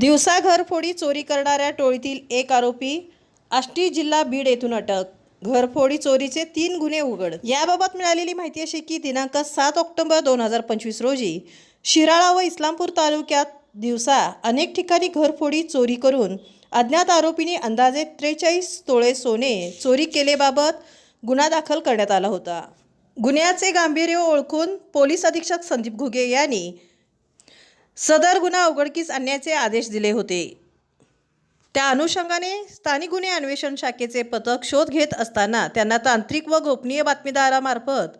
दिवसा घरफोडी चोरी करणाऱ्या टोळीतील एक आरोपी आष्टी जिल्हा बीड येथून अटक. घरफोडी चोरीचे तीन गुन्हे उघड. याबाबत मिळालेली माहिती अशी की दिनांक सात ऑक्टोबर दोन हजार पंचवीस रोजी शिराळा व इस्लामपूर तालुक्यात दिवसा अनेक ठिकाणी घरफोडी चोरी करून अज्ञात आरोपीने अंदाजे त्रेचाळीस तोळे सोने चोरी केलेबाबत गुन्हा दाखल करण्यात आला होता. गुन्ह्याचे गांभीर्य ओळखून पोलीस अधीक्षक संदीप घुगे यांनी सदर गुन्हा उघडकीस आणण्याचे आदेश दिले होते. त्या अनुषंगाने स्थानिक गुन्हे अन्वेषण शाखेचे पथक शोध घेत असताना त्यांना तांत्रिक व गोपनीय बातमीदारामार्फत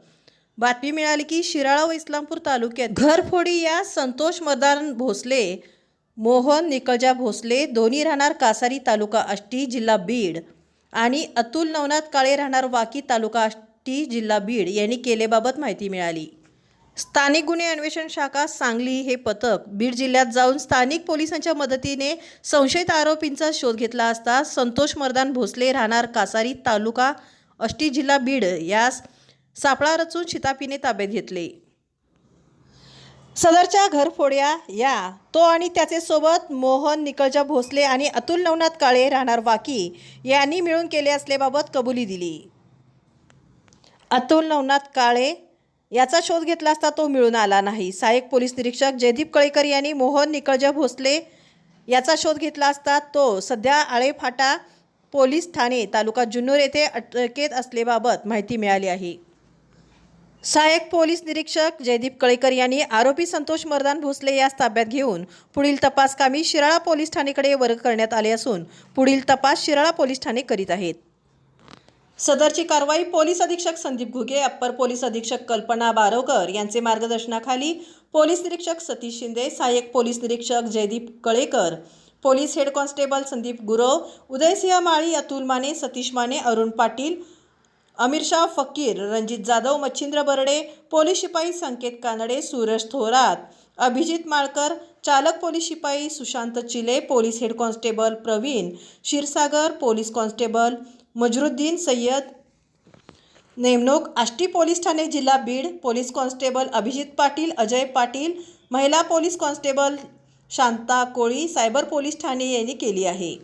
बातमी मिळाली की शिराळा व इस्लामपूर तालुक्यात घरफोडी या संतोष मदान भोसले मोहन निकळजा भोसले दोन्ही राहणार कासारी तालुका आष्टी जिल्हा बीड आणि अतुल नवनाथ काळे राहणार वाकी तालुका आष्टी जिल्हा बीड यांनी केलेबाबत माहिती मिळाली. स्थानिक गुन्हे अन्वेषण शाखा सांगली हे पथक बीड जिल्ह्यात जाऊन स्थानिक पोलिसांच्या मदतीने संशयित आरोपींचा शोध घेतला असता संतोष मर्दान भोसले राहणार कासारी तालुका अष्टी जिल्हा बीड यास सापळा रचून शितापीने ताब्यात घेतले. सदरच्या घरफोड्या या तो आणि त्याचे सोबत मोहन निकळजा भोसले आणि अतुल नवनाथ काळे राहणार वाकी यांनी मिळून केले असल्याबाबत कबुली दिली. अतुल नवनाथ काळे याचा शोध घेतला असता तो मिळून आला नाही. सहाय्यक पोलीस निरीक्षक जयदीप कळेकर यांनी मोहन निकळजा भोसले याचा शोध घेतला असता तो सध्या आळेफाटा पोलीस ठाणे तालुका जुन्नर येथे अटकेत असल्याबाबत माहिती मिळाली आहे. सहाय्यक पोलीस निरीक्षक जयदीप कळेकर यांनी आरोपी संतोष मर्दान भोसले यास ताब्यात घेऊन पुढील तपास कामी शिराळा पोलीस ठाणेकडे वर्ग करण्यात आले असून पुढील तपास शिराळा पोलीस ठाणे करीत आहेत. सदरची कारवाई पोलीस अधीक्षक संदीप घुगे अप्पर पोलीस अधीक्षक कल्पना बारोकर यांचे मार्गदर्शनाखाली पोलीस निरीक्षक सतीश शिंदे सहाय्यक पोलीस निरीक्षक Jaydeep Kalekar police head constable Sandeep Gurav Udaysingh Mali Atul Mane Satish Mane Arun Patil Amirshah Fakir Ranjit Jadhav Machhindra Barde police शिपाई संकेत कानडे सूरज थोरात अभिजित माळकर चालक पोलीस शिपाई Sushant Chile police head constable Pravin Kshirsagar police constable Majruddin Sayyad नेमणूक Ashti police ठाणे जिल्हा Beed police constable Abhijit Patil Ajay Patil महिला police constable Shanta Koli cyber police Thane यांनी केली आहे.